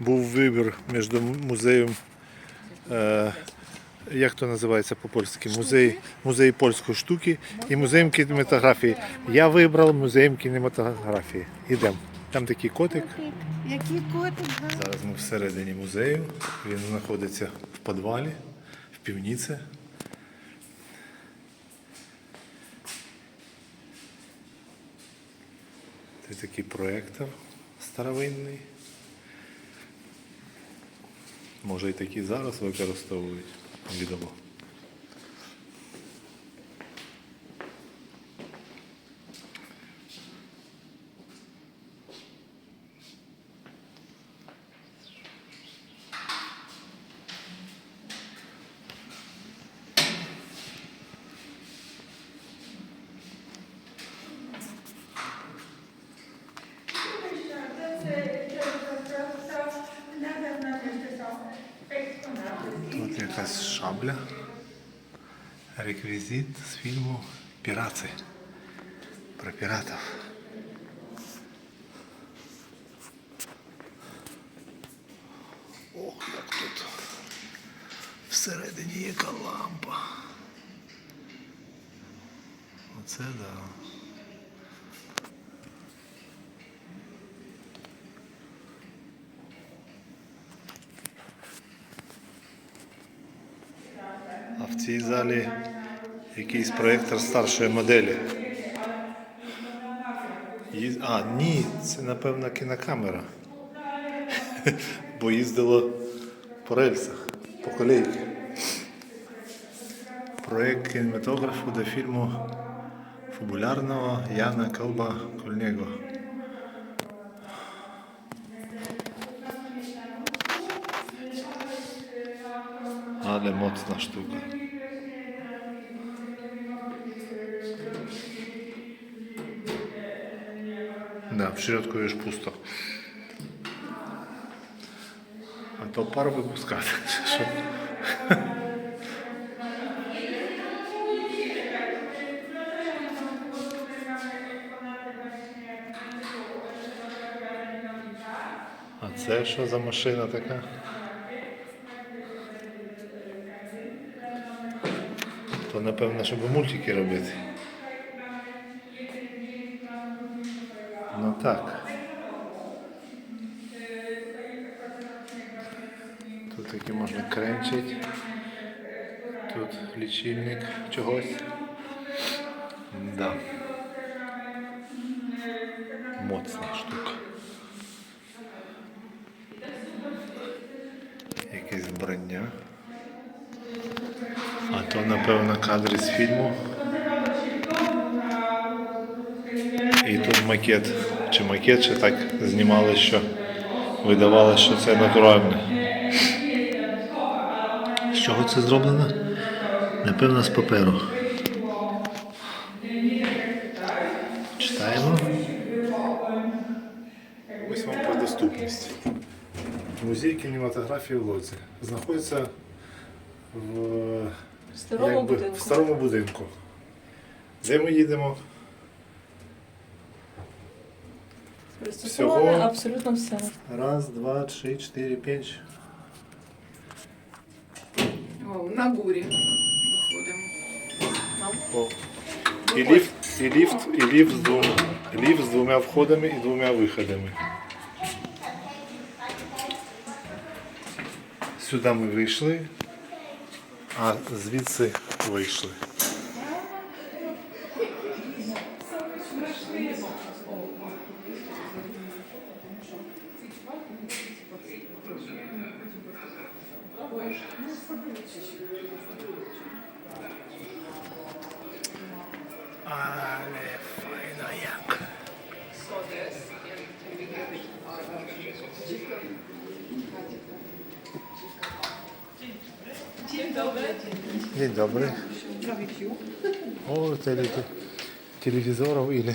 був вибір між музеєм. Е, як то називається по-польськи? Музей, музей польської штуки і музеєм кінематографії. Я вибрав музеєм кінематографії. Ідемо. Там такий котик. Який котик? Зараз ми всередині музею. Він знаходиться в підвалі, в півніці. Це такий проєктор старовинний. Може і такі зараз використовують відомо. Тут шабля. Реквізит з фільму Пірати. Про піратів. Ох, як тут. Всередині яка лампа. Оце да. А в цій залі якийсь проєктор старшої моделі. А, ні, це напевно кінокамера. Бо їздило по рельсах, по колейки. Проєкт кінематографу до фільму фабулярного Яна Колба Кольнего. Ale mocna sztuka. Да, в środku już pusto. А то пар випускати. чи що? А це що за Напевно, щоб мультики робити. Ну так. Тут таки можна кренчити. Тут лічильник чогось. Да. Моцна штука. Якесь вбрання. А то, напевно, кадри з фільму. І тут макет. Чи макет, чи так знімали, що видавалося, що це натуральне. З чого це зроблено? Напевно, з паперу. Читаємо. Ось вам про доступність. Музей кінематографії в Лодзі. Знаходиться в, В старому якби, будинку. в старому будинку. Де ми їдемо? Пристосоване Всього- абсолютно все. Раз, два, три, чотири, п'ять. О, на гурі виходимо. О. І ліфт, і ліфт, і ліфт з двома, ліфт з двома входами і двома виходами. Сюди ми вийшли, а звідси вийшли. Telewizorów ile?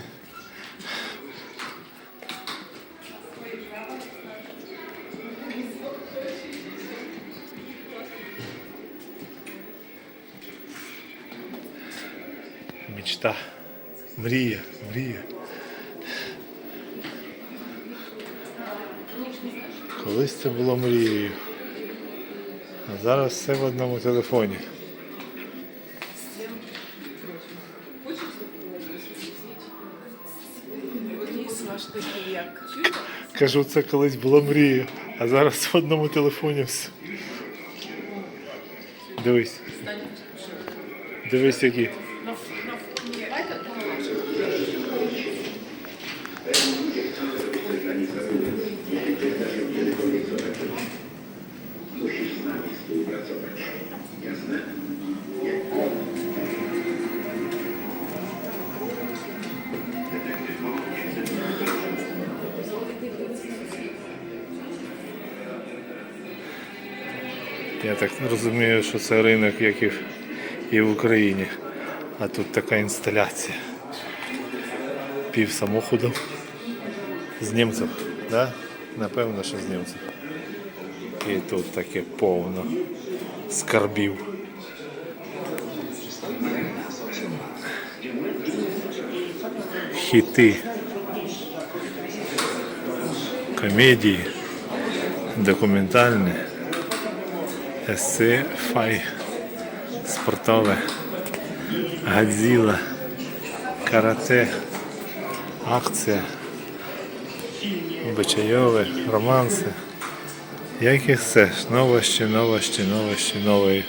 Мечта. Мрія, мрія. Колись це було мрією. А зараз все в одному телефоні. Кажу, це колись була мрія, а зараз в одному телефоні все. Дивись. Дивись, які. Так розумію, що це ринок, як і в, Україні. А тут така інсталяція. Пів самоходу з німців, да? Напевно, що з німців. І тут таке повно скарбів. Хіти. Комедії. Документальні. Есе, фай, спортове, Годзіла, карате, акція, Бочайове, романси. Як і все ж, новості, новості, новості, нової.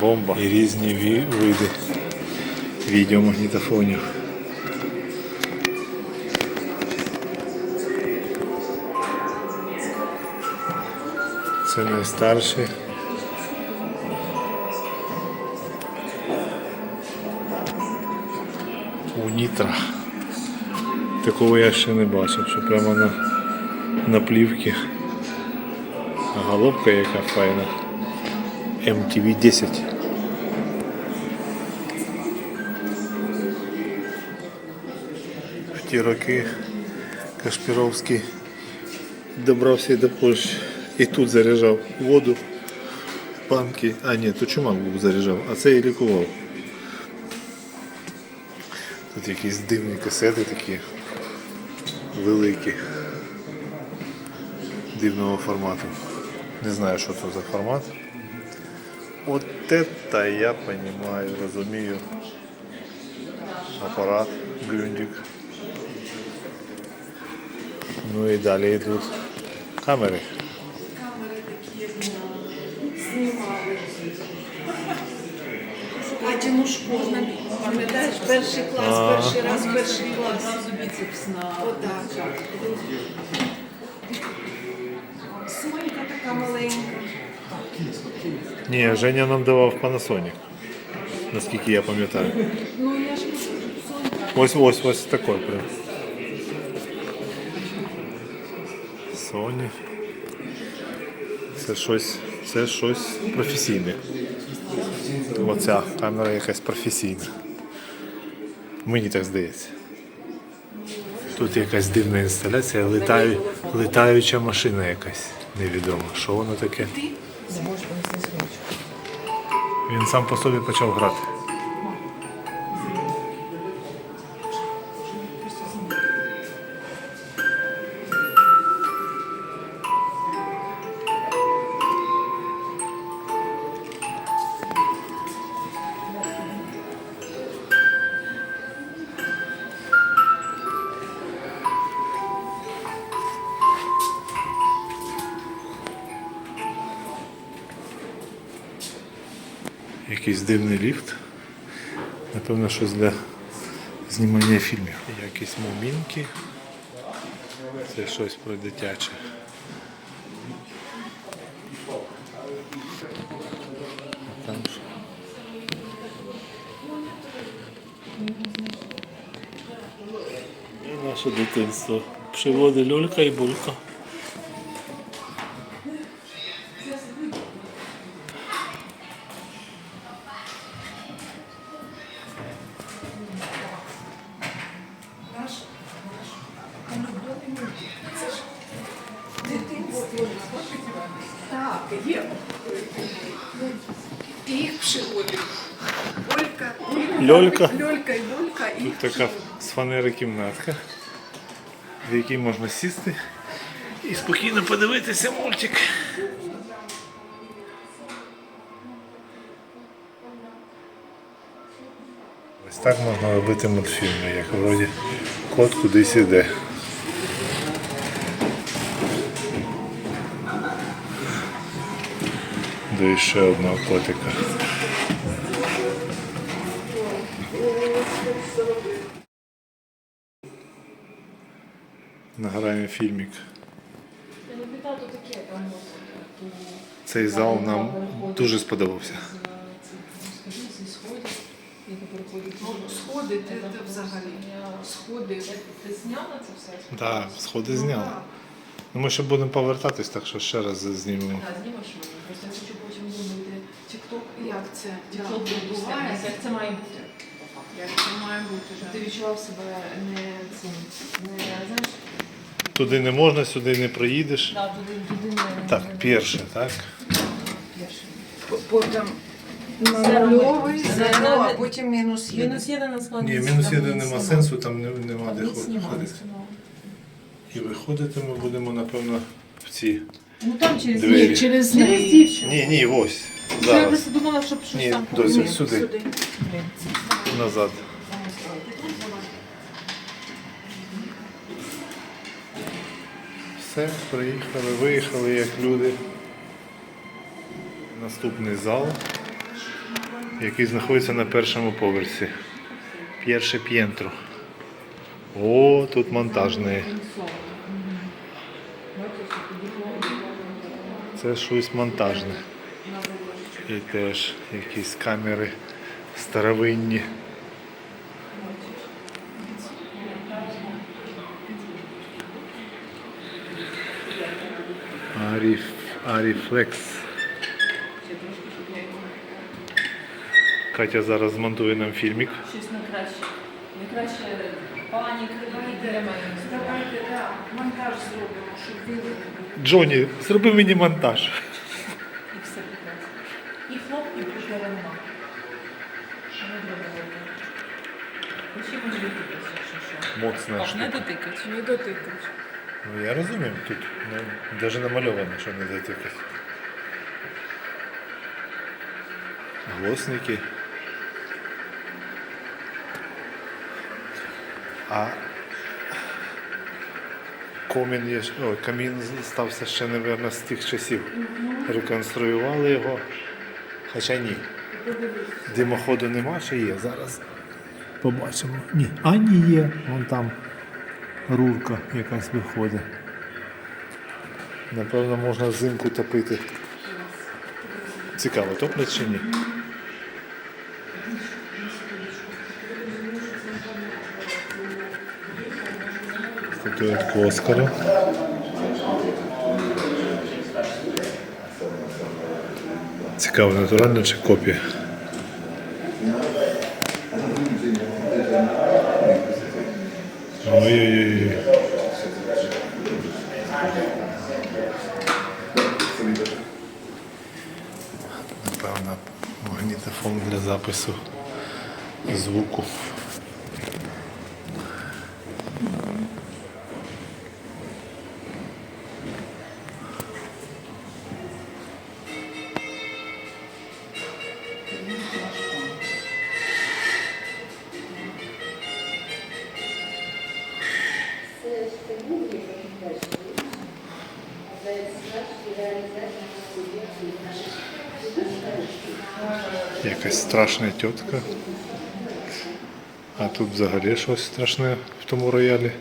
Бомба і різні види відеомагнітофонів. Це найстарший. Унітра. Такого я ще не бачив, що прямо на, на плівці. А головка яка файна. MTV 10. В ті роки Кашпіровський добрався до Польщі. І тут заряджав воду, банки. А ні, то чумак був заряджав, а це і лікував. Тут якісь дивні касети такі великі. Дивного формату. Не знаю, що це за формат. От это я понимаю, розумію. Апарат, гюндик. Ну і далі йдуть камери. Катіну школу. Пам'ятаєш, перший клас, перший раз, перший клас. Отак. Сонька така маленька. Ні, Женя нам давав Panasonic. Наскільки я пам'ятаю. Ну я ж Сонька. Ось ось ось такой прям. Sony. Це щось, це щось професійне. Оця камера якась професійна. Мені так здається. Тут якась дивна інсталяція, летаю, летаюча машина якась Невідомо, Що воно таке? Він сам по собі почав грати. Якийсь дивний ліфт. Напевно, щось для знімання фільмів. Якісь мумінки. Це щось про дитяче. А там що? І наше дитинство. Пригоди люлька і булька. Льолька. Льолька і Долька, і Тут така з фанери кімнатка. в якій можна сісти і спокійно подивитися мультик. Ось так можна робити мультфільми, як вроді кот кудись іде. До ще одного котика. Награємо фільмик. Цей зал нам дуже сподобався. Ну, сходи, ти, ти взагалі. Сходи. Ти зняла це все? Так, сходи зняли. Ну, ми ще будемо повертатись, так що ще раз знімемо. Так, знімаш мене. Просто я хочу потім зробити тік-ток. Як це? Тік-ток відбувається, як це має бути. Як це має бути? Ти відчував себе не цим, не знаєш, Туди не можна, сюди не проїдеш. да, туди, туди не Так, перше, так? перше. Потім Зеро. зеро, а потім мінус один. Мінус один на. Ні, мінус один нема сенсу, там не- нема де ходити. І виходити ми будемо, напевно, в ці. Ну там через Двері. Ні, через неї. дівчину. Ні, ні, ось. Я Зараз. думала, щоб щось Ні, там досі сюди, назад. Все, приїхали, виїхали як люди. Наступний зал, який знаходиться на першому поверсі. Перше п'єнтро. О, тут монтажне. Це щось монтажне. І теж якісь камери старовинні. Аріф, Аріфлекс. Катя зараз змонтує нам фільмик. Щось на краще. Не краще пані кривайте. Давайте, так, монтаж зробимо, щоб ви. Джоні, зроби мені монтаж. І все прекрасно. І хлоп, і прикола нема. Не дотикатися, якщо що. Моцна Так, не штука. дотикать. Не дотикать. Ну я розумію, тут ну, навіть намальовано, що не дотикати. Глосники. А комін є, о, камін стався ще, мабуть, з тих часів. Реконструювали його. Хоча ні. Димоходу нема чи є? Зараз побачимо. Ні. А ні є. Вон там рурка якась виходить. Напевно, можна взимку топити. Цікаво, топлять чи ні? Статуетку Оскара. Цікаво, натуральна чи копія? Ой-ой-ой. Напевно, магнітофон для запису звуку. Страшна тітка. А тут взагалі щось страшне в тому роялі.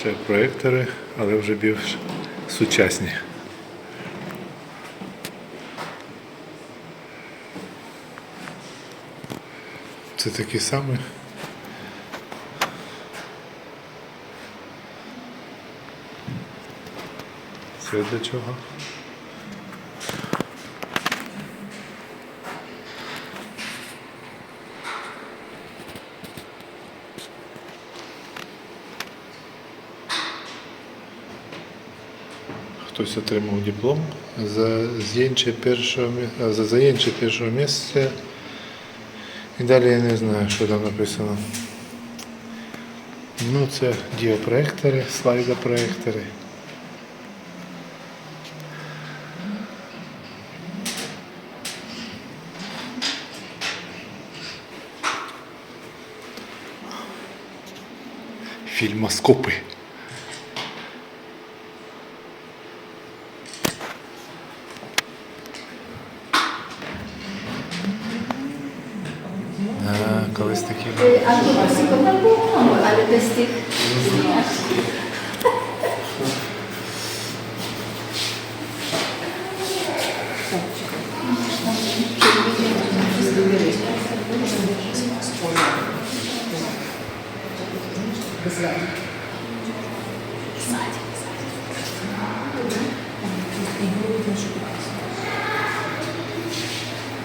Ще проєктори, але вже більш сучасні. Це такий самий. Це для чого? Хтось отримав диплом за з'єнче першого за зайнче першого місця. І далі я не знаю, що там написано. Ну, це діопроектори, слайдопроектори. Фільмоскопи. А, колись такі. були. Автобусиком не було,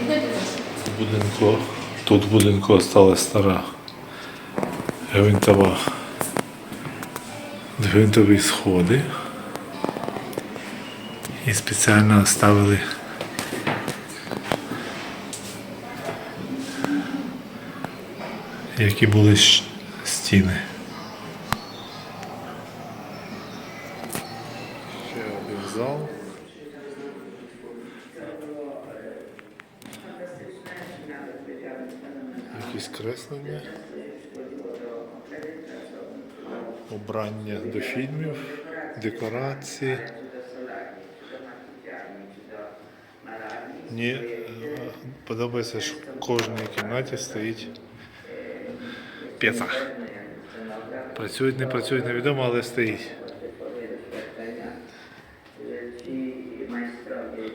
але десь тих будинку, тут в будинку осталась стара гвинтова, гвинтові сходи. І спеціально оставили які були стіни. Ще один зал. Якісь креслення. Обрання до фільмів, декорації. Мені е, подобається, що в кожній кімнаті стоїть п'ята. Працюють, не працюють, невідомо, але стоїть. rzemieślnicy.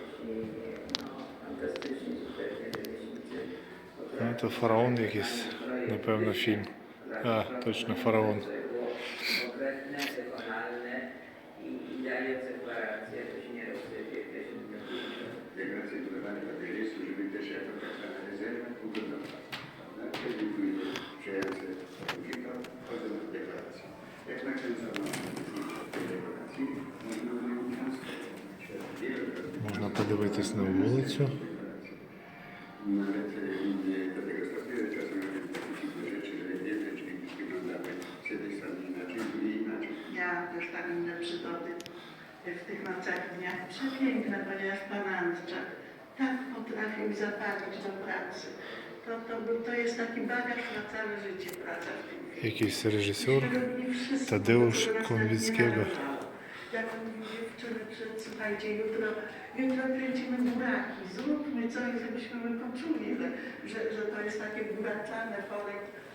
Ну, це фараон якийсь, напевно, фільм. А, точно, фараон. w tych nocach dniach przepiękne, ponieważ Pan Antczak tak potrafił zapalić do pracy. To, to, był, to jest taki bagaż na całe życie praca w tym. Jaki jest reżyser? Tadeusz Konwickiego. Jak on mówi wczoraj, słuchajcie, jutro, jutro kręcimy buraki, zróbmy coś, żebyśmy my poczuli, że, że, że to jest takie buraczane pole.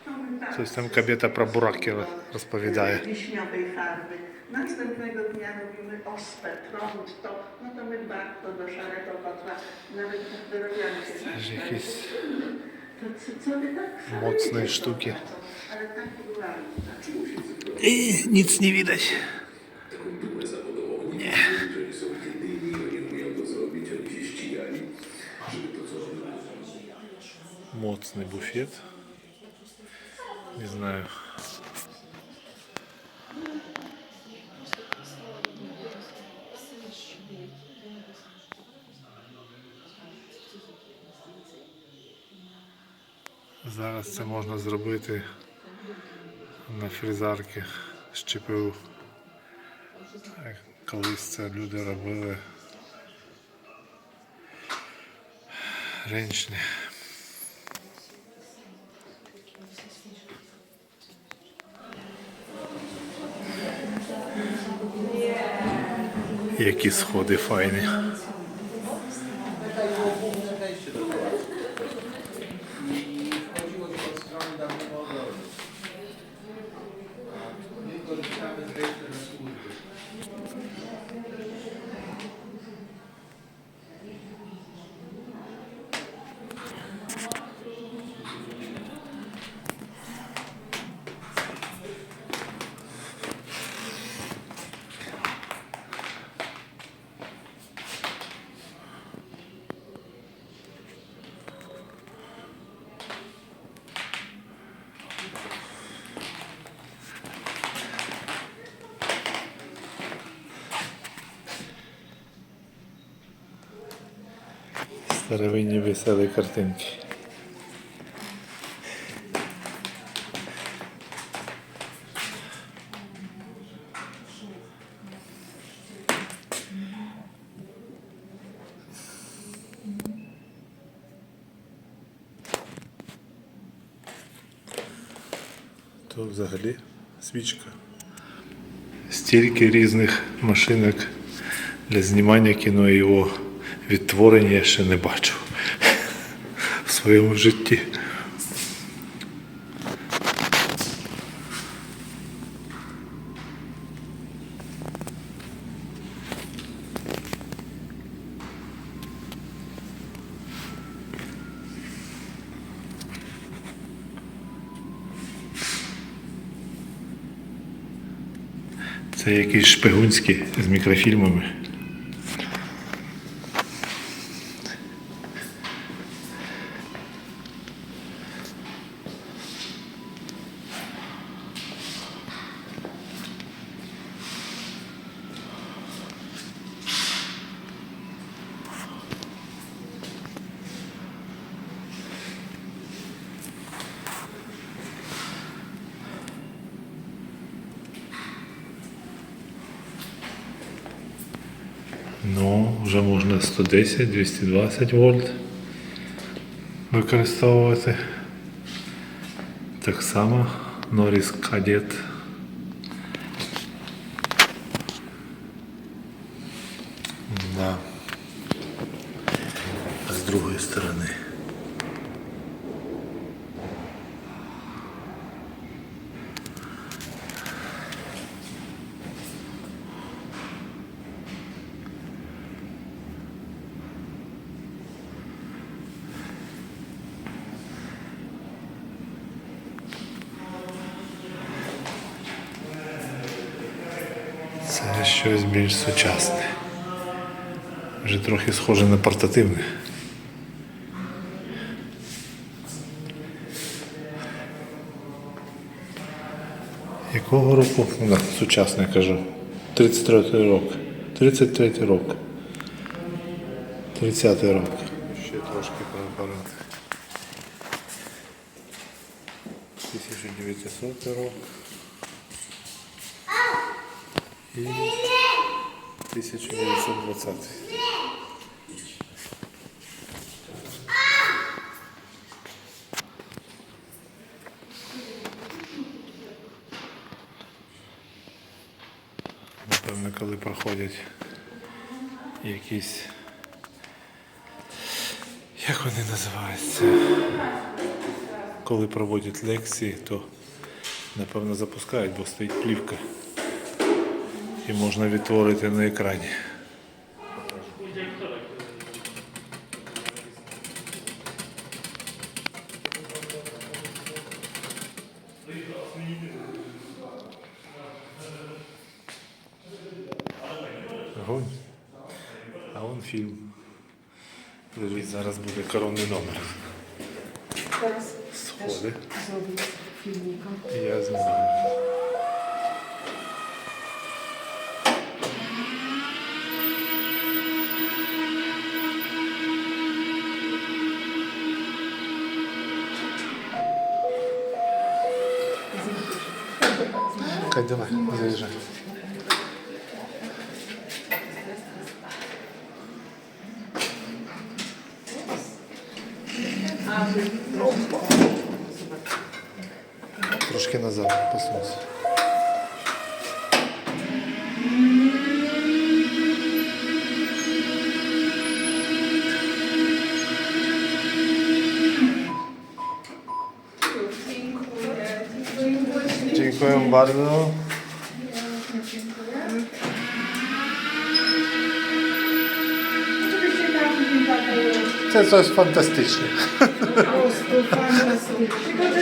No, tak Coś tam kobieta pro buraki rozpowiadaje. Wiśniowej farby. Następnego dnia robimy ospę, trąd, to, no to my barko do szarego kotła, nawet tak zdrowiamy się na szczęście. To co, co wy tak Mocnej sztuki. Ale tak I nic nie widać. Nie. Mocny bufiet. Nie znаю. Це можна зробити на фрезарки з ЧПУ. Колись це люди робили ренчні. Які сходи файні. Старовинні веселі картинки. То взагалі свічка. Стільки різних машинок для знімання кіно і його відтворення я ще не бачив в своєму житті. Це якісь шпигунські з мікрофільмами. 210-220 вольт використовувати. Так само Norris Cadet. Да. З другої сторони. Більш сучасне. Вже трохи схоже на портативне. Якого року? Ну, да, сучасне кажу. 33 рок. 33 рок. 30 рок. Ще трошки про апарат. 1900 рок. І 1920. Напевно, коли проходять якісь. Як вони називаються? Коли проводять лекції, то напевно запускають, бо стоїть плівка і можна відтворити на екрані. Огонь. А он фільм. Лежить, зараз буде коронний номер. Сходи. Я знаю. dawaj, zajrzę. Troszkę na zawód, posunąć. Dziękuję bardzo. Це coś fantastyczne. Просто фантастично.